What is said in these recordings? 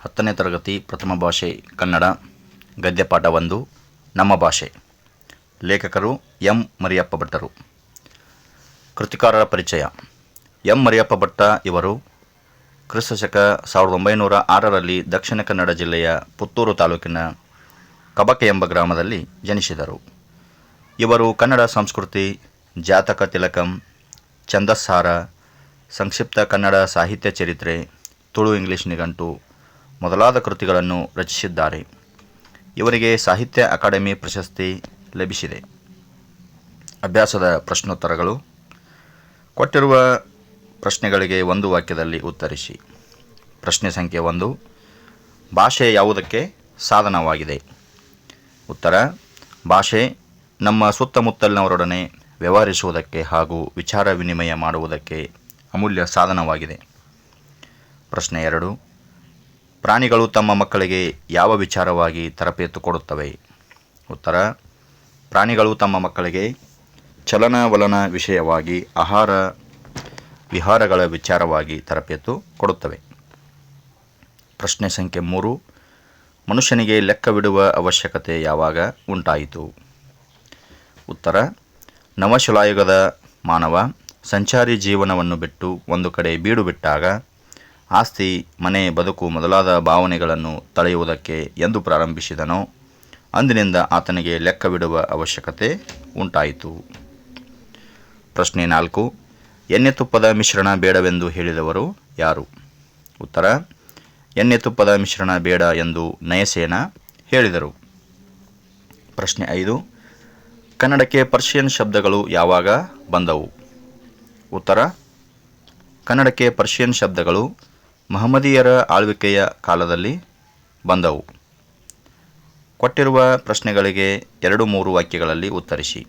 ಹತ್ತನೇ ತರಗತಿ ಪ್ರಥಮ ಭಾಷೆ ಕನ್ನಡ ಗದ್ಯಪಾಠ ಒಂದು, ನಮ್ಮ ಭಾಷೆ. ಲೇಖಕರು ಎಂ. ಮರಿಯಪ್ಪ ಭಟ್ಟರು. ಕೃತಿಕಾರರ ಪರಿಚಯ. ಎಂ. ಮರಿಯಪ್ಪ ಭಟ್ಟ ಇವರು ಕ್ರಿಸ್ತಶಕ ಸಾವಿರದ ಒಂಬೈನೂರ ಆರರಲ್ಲಿ ದಕ್ಷಿಣ ಕನ್ನಡ ಜಿಲ್ಲೆಯ ಪುತ್ತೂರು ತಾಲೂಕಿನ ಕಬಕೆ ಎಂಬ ಗ್ರಾಮದಲ್ಲಿ ಜನಿಸಿದರು. ಇವರು ಕನ್ನಡ ಸಂಸ್ಕೃತಿ, ಜಾತಕ ತಿಲಕಂ, ಛಂದಸ್ಸಾರ, ಸಂಕ್ಷಿಪ್ತ ಕನ್ನಡ ಸಾಹಿತ್ಯ ಚರಿತ್ರೆ, ತುಳು ಇಂಗ್ಲಿಷ್ ನಿಘಂಟು ಮೊದಲಾದ ಕೃತಿಗಳನ್ನು ರಚಿಸಿದ್ದಾರೆ. ಇವರಿಗೆ ಸಾಹಿತ್ಯ ಅಕಾಡೆಮಿ ಪ್ರಶಸ್ತಿ ಲಭಿಸಿದೆ. ಅಭ್ಯಾಸದ ಪ್ರಶ್ನೋತ್ತರಗಳು. ಕೊಟ್ಟಿರುವ ಪ್ರಶ್ನೆಗಳಿಗೆ ಒಂದು ವಾಕ್ಯದಲ್ಲಿ ಉತ್ತರಿಸಿ. ಪ್ರಶ್ನೆ ಸಂಖ್ಯೆ ಒಂದು. ಭಾಷೆ ಯಾವುದಕ್ಕೆ ಸಾಧನವಾಗಿದೆ? ಉತ್ತರ. ಭಾಷೆ ನಮ್ಮ ಸುತ್ತಮುತ್ತಲಿನವರೊಡನೆ ವ್ಯವಹರಿಸುವುದಕ್ಕೆ ಹಾಗೂ ವಿಚಾರ ವಿನಿಮಯ ಮಾಡುವುದಕ್ಕೆ ಅಮೂಲ್ಯ ಸಾಧನವಾಗಿದೆ. ಪ್ರಶ್ನೆ ಎರಡು. ಪ್ರಾಣಿಗಳು ತಮ್ಮ ಮಕ್ಕಳಿಗೆ ಯಾವ ವಿಚಾರವಾಗಿ ತರಬೇತು ಕೊಡುತ್ತವೆ? ಉತ್ತರ, ಪ್ರಾಣಿಗಳು ತಮ್ಮ ಮಕ್ಕಳಿಗೆ ಚಲನವಲನ ವಿಷಯವಾಗಿ ಆಹಾರ ವಿಹಾರಗಳ ವಿಚಾರವಾಗಿ ತರಬೇತು ಕೊಡುತ್ತವೆ. ಪ್ರಶ್ನೆ ಸಂಖ್ಯೆ ಮೂರು, ಮನುಷ್ಯನಿಗೆ ಲೆಕ್ಕವಿಡುವ ಅವಶ್ಯಕತೆ ಯಾವಾಗ ಉಂಟಾಯಿತು? ಉತ್ತರ, ನವಶಿಲಾಯುಗದ ಮಾನವ ಸಂಚಾರಿ ಜೀವನವನ್ನು ಬಿಟ್ಟು ಒಂದು ಕಡೆ ಬೀಡು ಬಿಟ್ಟಾಗ ಆಸ್ತಿ, ಮನೆ, ಬದುಕು ಮೊದಲಾದ ಭಾವನೆಗಳನ್ನು ತಳೆಯುವುದಕ್ಕೆ ಎಂದು ಪ್ರಾರಂಭಿಸಿದನೋ. ಅಂದಿನಿಂದ ಆತನಿಗೆ ಲೆಕ್ಕವಿಡುವ ಅವಶ್ಯಕತೆ ಉಂಟಾಯಿತು. ಪ್ರಶ್ನೆ ನಾಲ್ಕು. ಎಣ್ಣೆ ತುಪ್ಪದ ಮಿಶ್ರಣ ಬೇಡವೆಂದು ಹೇಳಿದವರು ಯಾರು? ಉತ್ತರ. ಎಣ್ಣೆ ತುಪ್ಪದ ಮಿಶ್ರಣ ಬೇಡ ಎಂದು ನಯಸೇನ ಹೇಳಿದರು. ಪ್ರಶ್ನೆ ಐದು. ಕನ್ನಡಕ್ಕೆ ಪರ್ಷಿಯನ್ ಶಬ್ದಗಳು ಯಾವಾಗ ಬಂದವು? ಉತ್ತರ. ಕನ್ನಡಕ್ಕೆ ಪರ್ಷಿಯನ್ ಶಬ್ದಗಳು ಮಹಮ್ಮದೀಯರ ಆಳ್ವಿಕೆಯ ಕಾಲದಲ್ಲಿ ಬಂದವು. ಕೊಟ್ಟಿರುವ ಪ್ರಶ್ನೆಗಳಿಗೆ ಎರಡು ಮೂರು ವಾಕ್ಯಗಳಲ್ಲಿ ಉತ್ತರಿಸಿ.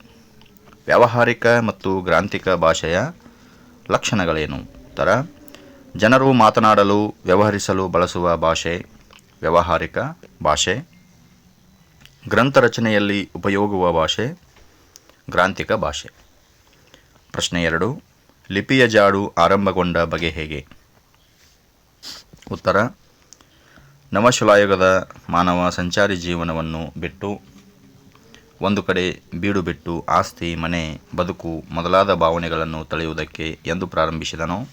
ವ್ಯಾವಹಾರಿಕ ಮತ್ತು ಗ್ರಾಂಥಿಕ ಭಾಷೆಯ ಲಕ್ಷಣಗಳೇನು? ಉತ್ತರ, ಜನರು ಮಾತನಾಡಲು, ವ್ಯವಹರಿಸಲು ಬಳಸುವ ಭಾಷೆ, ವ್ಯಾವಹಾರಿಕ ಭಾಷೆ, ಗ್ರಂಥ ರಚನೆಯಲ್ಲಿ ಉಪಯೋಗುವ ಭಾಷೆ, ಗ್ರಾಂಥಿಕ ಭಾಷೆ. ಪ್ರಶ್ನೆ ಎರಡು, ಲಿಪಿಯ ಜಾಡು ಆರಂಭಗೊಂಡ ಬಗೆ ಹೇಗೆ? ಉತ್ತರ. ನವಶಿಲಾಯುಗದ ಮಾನವ ಸಂಚಾರಿ ಜೀವನವನ್ನು ಬಿಟ್ಟು ಒಂದು ಕಡೆ ಬೀಡು ಬಿಟ್ಟು ಆಸ್ತಿ, ಮನೆ, ಬದುಕು ಮೊದಲಾದ ಭಾವನೆಗಳನ್ನು ತಳೆಯುವುದಕ್ಕೆ ಎಂದು ಪ್ರಾರಂಭಿಸಿದನೋ.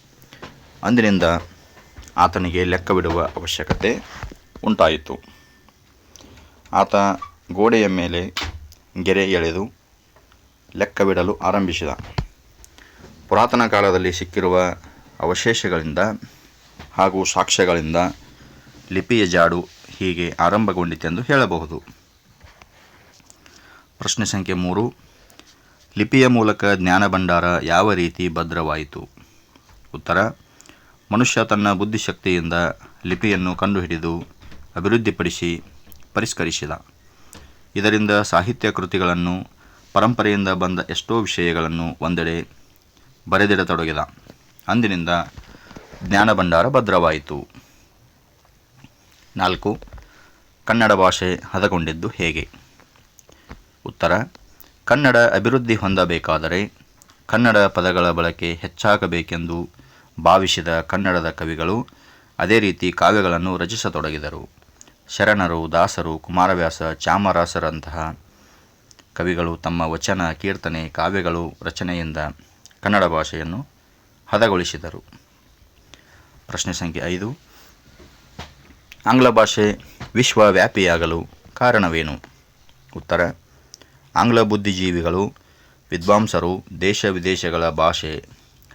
ಅಂದಿನಿಂದ ಆತನಿಗೆ ಲೆಕ್ಕವಿಡುವ ಅವಶ್ಯಕತೆ ಉಂಟಾಯಿತು. ಆತ ಗೋಡೆಯ ಮೇಲೆ ಗೆರೆ ಎಳೆದು ಲೆಕ್ಕವಿಡಲು ಆರಂಭಿಸಿದ. ಪುರಾತನ ಕಾಲದಲ್ಲಿ ಸಿಕ್ಕಿರುವ ಅವಶೇಷಗಳಿಂದ ಹಾಗೂ ಸಾಕ್ಷ್ಯಗಳಿಂದ ಲಿಪಿಯ ಜಾಡು ಹೀಗೆ ಆರಂಭಗೊಂಡಿತೆಂದು ಹೇಳಬಹುದು. ಪ್ರಶ್ನೆ ಸಂಖ್ಯೆ ಮೂರು. ಲಿಪಿಯ ಮೂಲಕ ಜ್ಞಾನ ಭಂಡಾರ ಯಾವ ರೀತಿ ಭದ್ರವಾಯಿತು? ಉತ್ತರ. ಮನುಷ್ಯ ತನ್ನ ಬುದ್ಧಿಶಕ್ತಿಯಿಂದ ಲಿಪಿಯನ್ನು ಕಂಡುಹಿಡಿದು ಅಭಿವೃದ್ಧಿಪಡಿಸಿ ಪರಿಷ್ಕರಿಸಿದ. ಇದರಿಂದ ಸಾಹಿತ್ಯ ಕೃತಿಗಳನ್ನು ಪರಂಪರೆಯಿಂದ ಬಂದ ಎಷ್ಟೋ ವಿಷಯಗಳನ್ನು ಒಂದೆಡೆ ಬರೆದಿಡತೊಡಗಿದ. ಅಂದಿನಿಂದ ಜ್ಞಾನ ಭಂಡಾರ ಭದ್ರವಾಯಿತು. ನಾಲ್ಕು, ಕನ್ನಡ ಭಾಷೆ ಹದಗೊಂಡಿದ್ದು ಹೇಗೆ? ಉತ್ತರ, ಕನ್ನಡ ಅಭಿವೃದ್ಧಿ ಹೊಂದಬೇಕಾದರೆ ಕನ್ನಡ ಪದಗಳ ಬಳಕೆ ಹೆಚ್ಚಾಗಬೇಕೆಂದು ಭಾವಿಸಿದ ಕನ್ನಡದ ಕವಿಗಳು ಅದೇ ರೀತಿ ಕಾವ್ಯಗಳನ್ನು ರಚಿಸತೊಡಗಿದರು. ಶರಣರು, ದಾಸರು, ಕುಮಾರವ್ಯಾಸ, ಚಾಮರಾಸರಂತಹ ಕವಿಗಳು ತಮ್ಮ ವಚನ, ಕೀರ್ತನೆ, ಕಾವ್ಯಗಳು, ರಚನೆಯಿಂದ ಕನ್ನಡ ಭಾಷೆಯನ್ನು ಹದಗೊಳಿಸಿದರು. ಪ್ರಶ್ನೆ ಸಂಖ್ಯೆ ಐದು. ಆಂಗ್ಲ ಭಾಷೆ ವಿಶ್ವವ್ಯಾಪಿಯಾಗಲು ಕಾರಣವೇನು? ಉತ್ತರ, ಆಂಗ್ಲ ಬುದ್ಧಿಜೀವಿಗಳು, ವಿದ್ವಾಂಸರು ದೇಶ ವಿದೇಶಗಳ ಭಾಷೆ,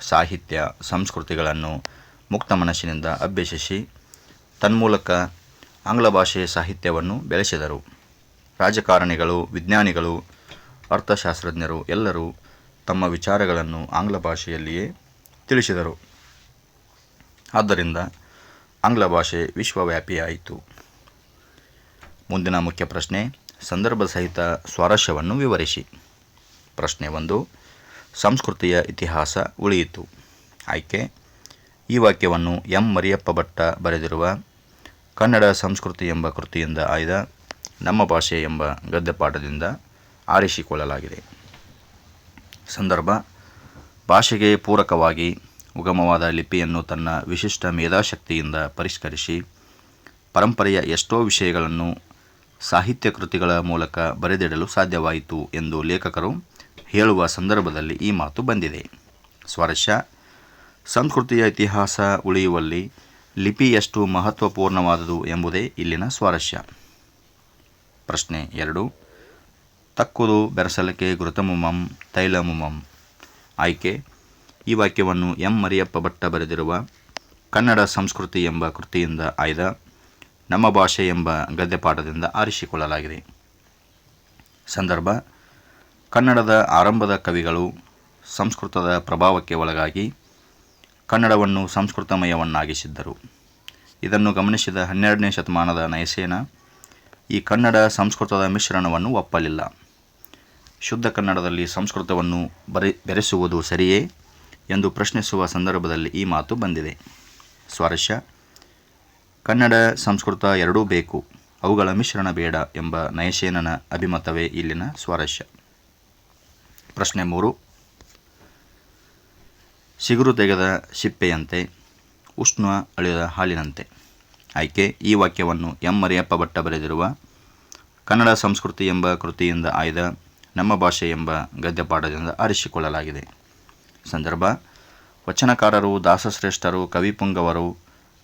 ಸಾಹಿತ್ಯ, ಸಂಸ್ಕೃತಿಗಳನ್ನು ಮುಕ್ತ ಮನಸ್ಸಿನಿಂದ ಅಭ್ಯಸಿಸಿ ತನ್ಮೂಲಕ ಆಂಗ್ಲ ಭಾಷೆ ಸಾಹಿತ್ಯವನ್ನು ಬೆಳೆಸಿದರು. ರಾಜಕಾರಣಿಗಳು, ವಿಜ್ಞಾನಿಗಳು, ಅರ್ಥಶಾಸ್ತ್ರಜ್ಞರು ಎಲ್ಲರೂ ತಮ್ಮ ವಿಚಾರಗಳನ್ನು ಆಂಗ್ಲ ಭಾಷೆಯಲ್ಲಿಯೇ ತಿಳಿಸಿದರು. ಆದ್ದರಿಂದ ಆಂಗ್ಲ ಭಾಷೆ ವಿಶ್ವವ್ಯಾಪಿಯಾಯಿತು ಮುಂದಿನ ಮುಖ್ಯ ಪ್ರಶ್ನೆ, ಸಂದರ್ಭ ಸಹಿತ ಸ್ವಾರಸ್ಯವನ್ನು ವಿವರಿಸಿ. ಪ್ರಶ್ನೆ ಒಂದು, ಸಂಸ್ಕೃತಿಯ ಇತಿಹಾಸ ಉಳಿಯಿತು. ಆಯ್ಕೆ, ಈ ವಾಕ್ಯವನ್ನು ಎಂ. ಮರಿಯಪ್ಪ ಭಟ್ಟ ಬರೆದಿರುವ ಕನ್ನಡ ಸಂಸ್ಕೃತಿ ಎಂಬ ಕೃತಿಯಿಂದ ಆಯ್ದ ನಮ್ಮ ಭಾಷೆ ಎಂಬ ಗದ್ಯಪಾಠದಿಂದ ಆರಿಸಿಕೊಳ್ಳಲಾಗಿದೆ. ಸಂದರ್ಭ, ಭಾಷೆಗೆ ಪೂರಕವಾಗಿ ಉಗಮವಾದ ಲಿಪಿಯನ್ನು ತನ್ನ ವಿಶಿಷ್ಟ ಮೇಧಾಶಕ್ತಿಯಿಂದ ಪರಿಷ್ಕರಿಸಿ, ಪರಂಪರೆಯ ಎಷ್ಟೋ ವಿಷಯಗಳನ್ನು ಸಾಹಿತ್ಯ ಕೃತಿಗಳ ಮೂಲಕ ಬರೆದಿಡಲು ಸಾಧ್ಯವಾಯಿತು ಎಂದು ಲೇಖಕರು ಹೇಳುವ ಸಂದರ್ಭದಲ್ಲಿ ಈ ಮಾತು ಬಂದಿದೆ. ಸ್ವಾರಸ್ಯ. ಸಂಸ್ಕೃತಿಯ ಇತಿಹಾಸ ಉಳಿಯುವಲ್ಲಿ ಲಿಪಿ ಎಷ್ಟು ಮಹತ್ವಪೂರ್ಣವಾದುದು ಎಂಬುದೇ ಇಲ್ಲಿನ ಸ್ವಾರಸ್ಯ. ಪ್ರಶ್ನೆ ಎರಡು. ತಕ್ಕುದು ಬೆರಸಲಕೆ ಘೃತಮುಮಂ ತೈಲಮುಮಂ. ಆಯ್ಕೆ. ಈ ವಾಕ್ಯವನ್ನು ಎಂ ಮರಿಯಪ್ಪ ಭಟ್ಟ ಬರೆದಿರುವ ಕನ್ನಡ ಸಂಸ್ಕೃತಿ ಎಂಬ ಕೃತಿಯಿಂದ ಆಯ್ದ ನಮ್ಮ ಭಾಷೆ ಎಂಬ ಗದ್ಯಪಾಠದಿಂದ ಆರಿಸಿಕೊಳ್ಳಲಾಗಿದೆ. ಸಂದರ್ಭ, ಕನ್ನಡದ ಆರಂಭದ ಕವಿಗಳು ಸಂಸ್ಕೃತದ ಪ್ರಭಾವಕ್ಕೆ ಒಳಗಾಗಿ ಕನ್ನಡವನ್ನು ಸಂಸ್ಕೃತಮಯವನ್ನಾಗಿಸಿದ್ದರು. ಇದನ್ನು ಗಮನಿಸಿದ ಹನ್ನೆರಡನೇ ಶತಮಾನದ ನಯಸೇನ ಈ ಕನ್ನಡ ಸಂಸ್ಕೃತದ ಮಿಶ್ರಣವನ್ನು ಒಪ್ಪಲಿಲ್ಲ. ಶುದ್ಧ ಕನ್ನಡದಲ್ಲಿ ಸಂಸ್ಕೃತವನ್ನು ಬರೆ, ಬೆರೆಸುವುದು ಸರಿಯೇ? ಎಂದು ಪ್ರಶ್ನಿಸುವ ಸಂದರ್ಭದಲ್ಲಿ ಈ ಮಾತು ಬಂದಿದೆ. ಸ್ವಾರಸ್ಯ. ಕನ್ನಡ ಸಂಸ್ಕೃತ ಎರಡೂ ಬೇಕು, ಅವುಗಳ ಮಿಶ್ರಣ ಬೇಡ ಎಂಬ ನಯಶೇನನ ಅಭಿಮತವೇ ಇಲ್ಲಿನ ಸ್ವಾರಸ್ಯ. ಪ್ರಶ್ನೆ ಮೂರು. ಸಿಗುರು ತೆಗೆದ ಸಿಪ್ಪೆಯಂತೆ ಉಷ್ಣ ಅಳಿದ ಹಾಲಿನಂತೆ. ಆಯ್ಕೆ, ಈ ವಾಕ್ಯವನ್ನು ಎಂ. ಮರಿಯಪ್ಪ ಭಟ್ಟ ಬರೆದಿರುವ ಕನ್ನಡ ಸಂಸ್ಕೃತಿ ಎಂಬ ಕೃತಿಯಿಂದ ಆಯ್ದ ನಮ್ಮ ಭಾಷೆ ಎಂಬ ಗದ್ಯಪಾಠದಿಂದ ಆರಿಸಿಕೊಳ್ಳಲಾಗಿದೆ. ಸಂದರ್ಭ, ವಚನಕಾರರು, ದಾಸಶ್ರೇಷ್ಠರು, ಕವಿಪುಂಗವರು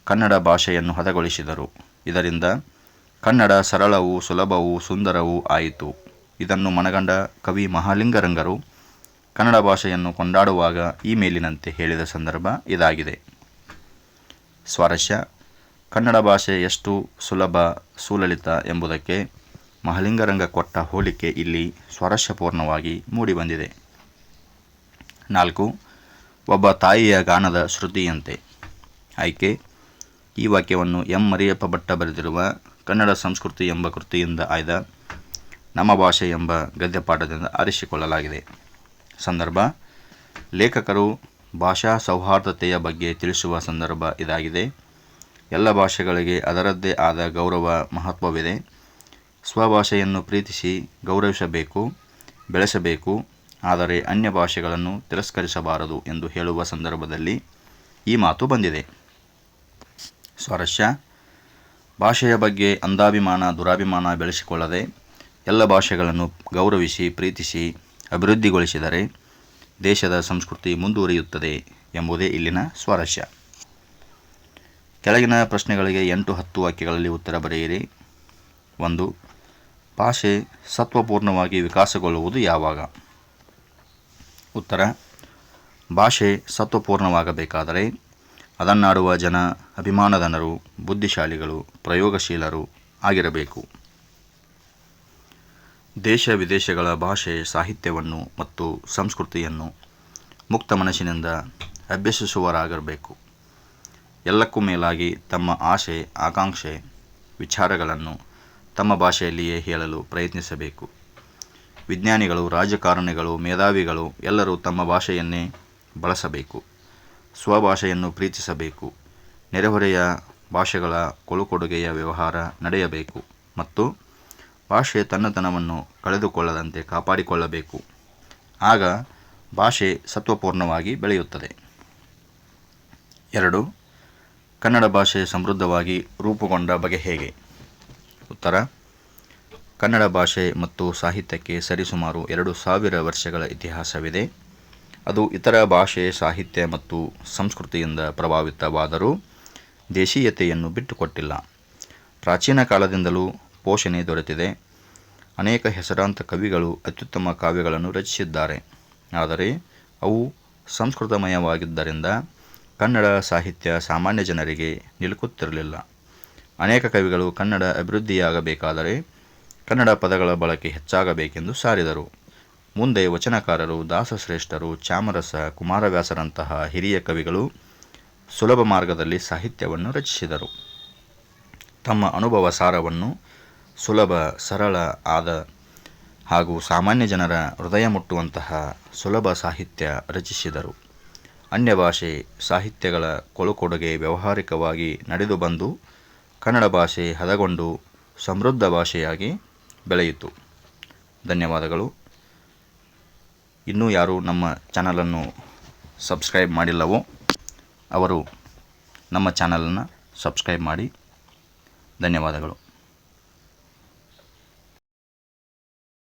ಕನ್ನಡ ಭಾಷೆಯನ್ನು ಹದಗೊಳಿಸಿದರು. ಇದರಿಂದ ಕನ್ನಡ ಸರಳವೂ ಸುಲಭವೂ ಸುಂದರವೂ ಆಯಿತು. ಇದನ್ನು ಮನಗಂಡ ಕವಿ ಮಹಾಲಿಂಗರಂಗರು ಕನ್ನಡ ಭಾಷೆಯನ್ನು ಕೊಂಡಾಡುವಾಗ ಈ ಮೇಲಿನಂತೆ ಹೇಳಿದ ಸಂದರ್ಭ ಇದಾಗಿದೆ. ಸ್ವಾರಸ್ಯ, ಕನ್ನಡ ಭಾಷೆ ಎಷ್ಟು ಸುಲಭ, ಸುಲಲಿತ ಎಂಬುದಕ್ಕೆ ಮಹಲಿಂಗರಂಗ ಕೊಟ್ಟ ಹೋಲಿಕೆ ಇಲ್ಲಿ ಸ್ವಾರಸ್ಯಪೂರ್ಣವಾಗಿ ಮೂಡಿಬಂದಿದೆ. ನಾಲ್ಕು, ಒಬ್ಬ ತಾಯಿಯ ಗಾನದ ಶ್ರುತಿಯಂತೆ. ಆಯ್ಕೆ, ಈ ವಾಕ್ಯವನ್ನು ಎಂ. ಮರಿಯಪ್ಪ ಭಟ್ಟ ಬರೆದಿರುವ ಕನ್ನಡ ಸಂಸ್ಕೃತಿ ಎಂಬ ಕೃತಿಯಿಂದ ಆಯ್ದ ನಮ್ಮ ಭಾಷೆ ಎಂಬ ಗದ್ಯಪಾಠದಿಂದ ಆರಿಸಿಕೊಳ್ಳಲಾಗಿದೆ. ಸಂದರ್ಭ, ಲೇಖಕರು ಭಾಷಾ ಸೌಹಾರ್ದತೆಯ ಬಗ್ಗೆ ತಿಳಿಸುವ ಸಂದರ್ಭ ಇದಾಗಿದೆ. ಎಲ್ಲ ಭಾಷೆಗಳಿಗೆ ಅದರದ್ದೇ ಆದ ಗೌರವ ಮಹತ್ವವಿದೆ. ಸ್ವಭಾಷೆಯನ್ನು ಪ್ರೀತಿಸಿ ಗೌರವಿಸಬೇಕು, ಬೆಳೆಸಬೇಕು ಆದರೆ ಅನ್ಯ ಭಾಷೆಗಳನ್ನು ತಿರಸ್ಕರಿಸಬಾರದು ಎಂದು ಹೇಳುವ ಸಂದರ್ಭದಲ್ಲಿ ಈ ಮಾತು ಬಂದಿದೆ. ಸ್ವಾರಸ್ಯ. ಭಾಷೆಯ ಬಗ್ಗೆ ಅಂದಾಭಿಮಾನ ದುರಾಭಿಮಾನ ಬೆಳೆಸಿಕೊಳ್ಳದೆ ಎಲ್ಲ ಭಾಷೆಗಳನ್ನು ಗೌರವಿಸಿ, ಪ್ರೀತಿಸಿ, ಅಭಿವೃದ್ಧಿಗೊಳಿಸಿದರೆ ದೇಶದ ಸಂಸ್ಕೃತಿ ಮುಂದುವರಿಯುತ್ತದೆ ಎಂಬುದೇ ಇಲ್ಲಿನ ಸ್ವಾರಸ್ಯ. ಕೆಳಗಿನ ಪ್ರಶ್ನೆಗಳಿಗೆ ಎಂಟು ಹತ್ತು ವಾಕ್ಯಗಳಲ್ಲಿ ಉತ್ತರ ಬರೆಯಿರಿ. ಒಂದು, ಭಾಷೆ ಸತ್ವಪೂರ್ಣವಾಗಿ ವಿಕಾಸಗೊಳ್ಳುವುದು ಯಾವಾಗ? ಉತ್ತರ. ಭಾಷೆ ಸತ್ವಪೂರ್ಣವಾಗಬೇಕಾದರೆ ಅದನ್ನಾಡುವ ಜನ ಅಭಿಮಾನಧನರು, ಬುದ್ಧಿಶಾಲಿಗಳು, ಪ್ರಯೋಗಶೀಲರು ಆಗಿರಬೇಕು. ದೇಶ ವಿದೇಶಗಳ ಭಾಷೆ ಸಾಹಿತ್ಯವನ್ನು ಮತ್ತು ಸಂಸ್ಕೃತಿಯನ್ನು ಮುಕ್ತ ಮನಸ್ಸಿನಿಂದ ಅಭ್ಯಸಿಸುವರಾಗಿರಬೇಕು ಎಲ್ಲಕ್ಕೂ ಮೇಲಾಗಿ ತಮ್ಮ ಆಸೆ, ಆಕಾಂಕ್ಷೆ, ವಿಚಾರಗಳನ್ನು ತಮ್ಮ ಭಾಷೆಯಲ್ಲಿಯೇ ಹೇಳಲು ಪ್ರಯತ್ನಿಸಬೇಕು. ವಿಜ್ಞಾನಿಗಳು, ರಾಜಕಾರಣಿಗಳು, ಮೇಧಾವಿಗಳು ಎಲ್ಲರೂ ತಮ್ಮ ಭಾಷೆಯನ್ನೇ ಬಳಸಬೇಕು, ಸ್ವಭಾಷೆಯನ್ನು ಪ್ರೀತಿಸಬೇಕು, ನೆರೆಹೊರೆಯ ಭಾಷೆಗಳ ಕೊಳುಕೊಡುಗೆಯ ವ್ಯವಹಾರ ನಡೆಯಬೇಕು ಮತ್ತು ಭಾಷೆ ತನ್ನತನವನ್ನು ಕಳೆದುಕೊಳ್ಳದಂತೆ ಕಾಪಾಡಿಕೊಳ್ಳಬೇಕು. ಆಗ ಭಾಷೆ ಸತ್ವಪೂರ್ಣವಾಗಿ ಬೆಳೆಯುತ್ತದೆ. ಎರಡು, ಕನ್ನಡ ಭಾಷೆ ಸಮೃದ್ಧವಾಗಿ ರೂಪುಗೊಂಡ ಬಗೆ ಹೇಗೆ? ಉತ್ತರ ಕನ್ನಡ ಭಾಷೆ ಮತ್ತು ಸಾಹಿತ್ಯಕ್ಕೆ ಸರಿಸುಮಾರು ಎರಡು ಸಾವಿರ ವರ್ಷಗಳ ಇತಿಹಾಸವಿದೆ. ಅದು ಇತರ ಭಾಷೆ, ಸಾಹಿತ್ಯ ಮತ್ತು ಸಂಸ್ಕೃತಿಯಿಂದ ಪ್ರಭಾವಿತವಾದರೂ ದೇಶೀಯತೆಯನ್ನು ಬಿಟ್ಟುಕೊಟ್ಟಿಲ್ಲ. ಪ್ರಾಚೀನ ಕಾಲದಿಂದಲೂ ಪೋಷಣೆ ದೊರೆತಿದೆ. ಅನೇಕ ಹೆಸರಾಂತ ಕವಿಗಳು ಅತ್ಯುತ್ತಮ ಕಾವ್ಯಗಳನ್ನು ರಚಿಸಿದ್ದಾರೆ. ಆದರೆ ಅವು ಸಂಸ್ಕೃತಮಯವಾಗಿದ್ದರಿಂದ ಕನ್ನಡ ಸಾಹಿತ್ಯ ಸಾಮಾನ್ಯ ಜನರಿಗೆ ನಿಲುಕುತ್ತಿರಲಿಲ್ಲ. ಅನೇಕ ಕವಿಗಳು ಕನ್ನಡ ಅಭಿವೃದ್ಧಿಯಾಗಬೇಕಾದರೆ ಕನ್ನಡ ಪದಗಳ ಬಳಕೆ ಹೆಚ್ಚಾಗಬೇಕೆಂದು ಸಾರಿದರು. ಮುಂದೆ ವಚನಕಾರರು, ದಾಸಶ್ರೇಷ್ಠರು, ಚಾಮರಸ, ಕುಮಾರವ್ಯಾಸರಂತಹ ಹಿರಿಯ ಕವಿಗಳು ಸುಲಭ ಮಾರ್ಗದಲ್ಲಿ ಸಾಹಿತ್ಯವನ್ನು ರಚಿಸಿದರು. ತಮ್ಮ ಅನುಭವ ಸಾರವನ್ನು ಸುಲಭ, ಸರಳ ಆದ ಹಾಗೂ ಸಾಮಾನ್ಯ ಜನರ ಹೃದಯ ಮುಟ್ಟುವಂತಹ ಸುಲಭ ಸಾಹಿತ್ಯ ರಚಿಸಿದರು. ಅನ್ಯ ಭಾಷೆ ಸಾಹಿತ್ಯಗಳ ಕೊಳುಕೊಡುಗೆ ವ್ಯಾವಹಾರಿಕವಾಗಿ ನಡೆದು ಬಂದು ಕನ್ನಡ ಭಾಷೆ ಹದಗೊಂಡು ಸಮೃದ್ಧ ಭಾಷೆಯಾಗಿ ಬೆಳೆಯಿತು. ಧನ್ಯವಾದಗಳು. ಇನ್ನೂ ಯಾರು ನಮ್ಮ ಚಾನಲನ್ನು ಸಬ್ಸ್ಕ್ರೈಬ್ ಮಾಡಿಲ್ಲವೋ ಅವರು ನಮ್ಮ ಚಾನಲನ್ನು ಸಬ್ಸ್ಕ್ರೈಬ್ ಮಾಡಿ. ಧನ್ಯವಾದಗಳು.